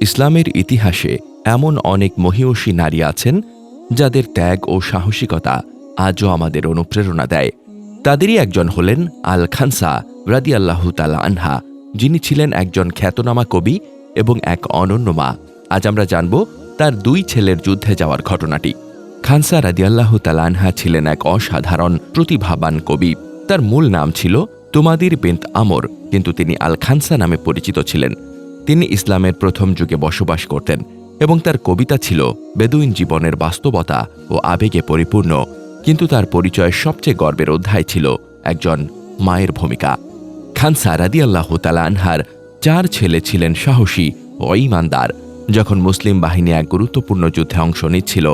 ইসলামের ইতিহাসে এমন অনেক মহিয়সী নারী আছেন, যাদের ত্যাগ ও সাহসিকতা আজও আমাদের অনুপ্রেরণা দেয়। তাদেরই একজন হলেন আল খানসা রাদিয়াল্লাহু তালা আনহা, যিনি ছিলেন একজন খ্যাতনামা কবি এবং এক অনন্য মা। আজ আমরা জানব তার দুই ছেলের যুদ্ধে যাওয়ার ঘটনাটি। খানসা রাদিয়াল্লাহু তালা আনহা ছিলেন এক অসাধারণ, প্রতিভাবান কবি। তার মূল নাম ছিল তুমাদির বিন্ত আমর, কিন্তু তিনি আল খানসা নামে পরিচিত ছিলেন। তিনি ইসলামের প্রথম যুগে বসবাস করতেন এবং তার কবিতা ছিল বেদুইন জীবনের বাস্তবতা ও আবেগে পরিপূর্ণ, কিন্তু তার পরিচয় সবচেয়ে গর্বের অধ্যায় ছিল একজন মায়ের ভূমিকা। খানসা রাদিয়াল্লাহু তালা আনহার চার ছেলে ছিলেন সাহসী ও ইমানদার যখন মুসলিম বাহিনী এক গুরুত্বপূর্ণ যুদ্ধে অংশ নিচ্ছিল,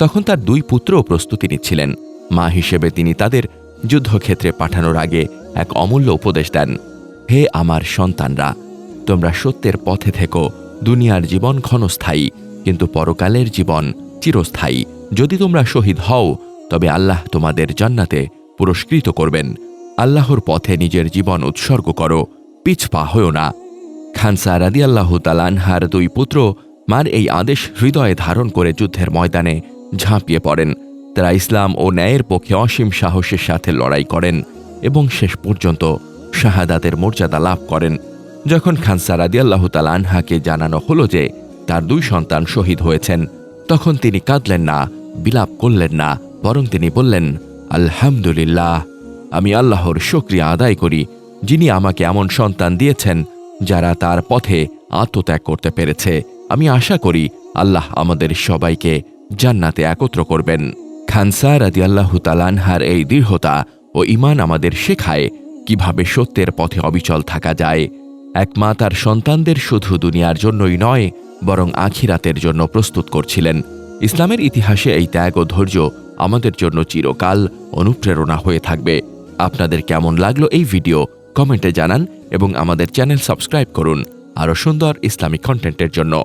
তখন তার দুই পুত্রও প্রস্তুতি নিচ্ছিলেন। মা হিসেবে তিনি তাদের যুদ্ধক্ষেত্রে পাঠানোর আগে এক অমূল্য উপদেশ দেন, হে আমার সন্তানরা তোমরা সত্যের পথে থেকো। দুনিয়ার জীবন ক্ষণস্থায়ী, কিন্তু পরকালের জীবন চিরস্থায়ী। যদি তোমরা শহীদ হও, তবে আল্লাহ তোমাদের জান্নাতে পুরস্কৃত করবেন। আল্লাহর পথে নিজের জীবন উৎসর্গ করো, পিছপা হও না। খানসা রাদি আল্লাহ তালানহার দুই পুত্র মার এই আদেশ হৃদয়ে ধারণ করে যুদ্ধের ময়দানে ঝাঁপিয়ে পড়েন। তারা ইসলাম ও ন্যায়ের পক্ষে অসীম সাহসের সাথে লড়াই করেন এবং শেষ পর্যন্ত শাহাদাতের মর্যাদা লাভ করেন। যখন খানসা রাদি আল্লাহ তালানহাকে জানানো হলো যে তার দুই সন্তান শহীদ হয়েছেন, তখন তিনি কাঁদলেন না, বিলাপ করলেন না, বরং তিনি বললেন, আলহামদুলিল্লাহ, আমি আল্লাহর শুক্রিয়া আদায় করি যিনি আমাকে এমন সন্তান দিয়েছেন যারা তার পথে আত্মত্যাগ করতে পেরেছে। আমি আশা করি আল্লাহ আমাদের সবাইকে জান্নাতে একত্র করবেন। খানসা রাদি আল্লাহ তালানহার এই দৃঢ়তা ও ইমান আমাদের শেখায় কীভাবে সত্যের পথে অবিচল থাকা যায়। এক মা তার সন্তানদের শুধু দুনিয়ার জন্যই নয়, বরং আখিরাতের জন্য প্রস্তুত করছিলেন। ইসলামের ইতিহাসে এই ত্যাগ ও ধৈর্য আমাদের জন্য চিরকাল অনুপ্রেরণা হয়ে থাকবে। আপনাদের কেমন লাগল এই ভিডিও, কমেন্টে জানান এবং আমাদের চ্যানেল সাবস্ক্রাইব করুন। আরও সুন্দর ইসলামিক কন্টেন্টের জন্য।